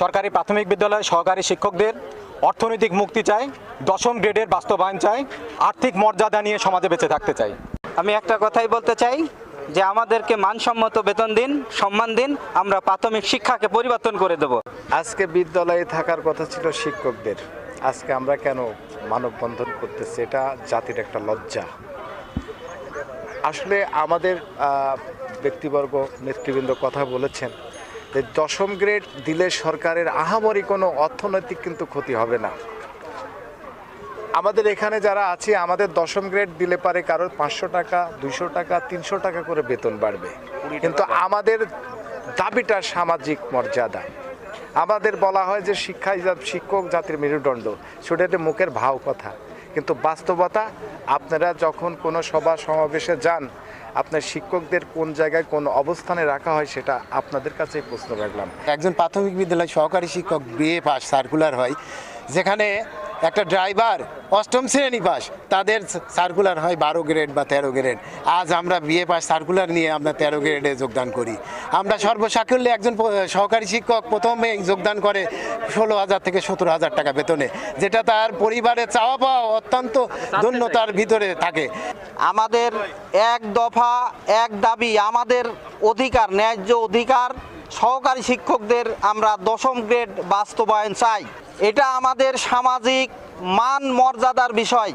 সরকারি প্রাথমিক বিদ্যালয় সহকারী শিক্ষকদের অর্থনৈতিক মুক্তি চাই দশম গ্রেডের বাস্তবায়ন চাই আর্থিক মর্যাদা নিয়ে সমাজে বেঁচে থাকতে চাই। আমি একটা কথাই বলতে চাই যে আমাদেরকে মানসম্মত বেতন দিন সম্মান দিন আমরা প্রাথমিক শিক্ষাকে পরিবর্তন করে দেব। আজকে বিদ্যালয়ে থাকার কথা ছিল শিক্ষকদের। আজকে আমরা কেন মানববন্ধন করতেছি? এটা জাতির একটা লজ্জা। আসলে আমাদের ব্যক্তিবর্গ নেতৃবৃন্দ কথা বলেছেন। যে দশম গ্রেড দিলে সরকারের আহামরি কোনো অর্থনৈতিক কিন্তু ক্ষতি হবে না। আমাদের এখানে যারা আছে আমাদের দশম গ্রেড দিলে পারে কারোর পাঁচশো টাকা দুইশো টাকা তিনশো টাকা করে বেতন বাড়বে। কিন্তু আমাদের দাবিটা সামাজিক মর্যাদা। আমাদের বলা হয় যে শিক্ষাই শিক্ষক জাতির মেরুদণ্ড। সেটা একটা মুখের ভাও কথা। কিন্তু বাস্তবতা, আপনারা যখন কোনো সভা সমাবেশে যান, আপনার শিক্ষকদের কোন জায়গায় কোন অবস্থানে রাখা হয় সেটা আপনাদের কাছে প্রশ্ন রাখলাম। একজন প্রাথমিক বিদ্যালয় সহকারী শিক্ষক বিএ পাস সার্কুলার হয়, যেখানে একটা ড্রাইভার অষ্টম শ্রেণি পাস তাদের সার্কুলার হয় বারো গ্রেড বা তেরো গ্রেড আজ আমরা বিএ পাস সার্কুলার নিয়ে আমরা তেরো গ্রেডে যোগদান করি। আমরা সর্বসাকুল্যে একজন সহকারী শিক্ষক প্রথমে যোগদান করে ষোলো হাজার থেকে সতেরো হাজার টাকা বেতনে যেটা তার পরিবারে চাওয়া পাওয়া অত্যন্ত ধন্যতার ভিতরে থাকে। আমাদের এক দফা এক দাবি আমাদের অধিকার ন্যায্য অধিকার সহকারী শিক্ষকদের আমরা দশম গ্রেড বাস্তবায়ন চাই। এটা আমাদের সামাজিক মান মর্যাদার বিষয়।